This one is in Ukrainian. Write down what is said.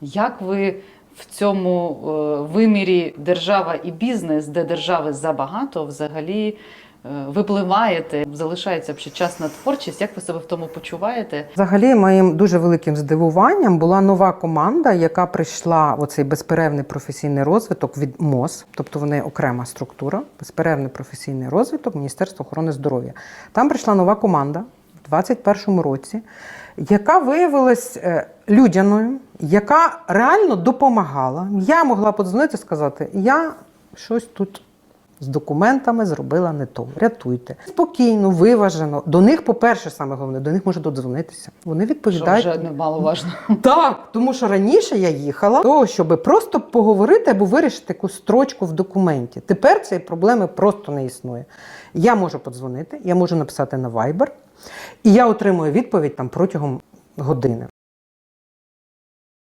Як ви в цьому е, вимірі держава і бізнес, де держави забагато, взагалі е, випливаєте? Залишається ще час на творчість. Як ви себе в тому почуваєте? Взагалі, моїм дуже великим здивуванням була нова команда, яка прийшла в оцей безперервний професійний розвиток від МОЗ, тобто вони окрема структура, безперервний професійний розвиток Міністерства охорони здоров'я. Там прийшла нова команда 2021 році, яка виявилась е, людяною, яка реально допомагала. Я могла подзвонити і сказати: я щось тут з документами зробила не то. Рятуйте. Спокійно, виважено. До них, по-перше, саме головне, до них може додзвонитися. Вони Що відповідають. вже немаловажно. Так, тому що раніше я їхала того, щоб просто поговорити або вирішити якусь строчку в документі. Тепер цієї проблеми просто не існує. Я можу подзвонити, я можу написати на Viber, і я отримую відповідь там протягом години.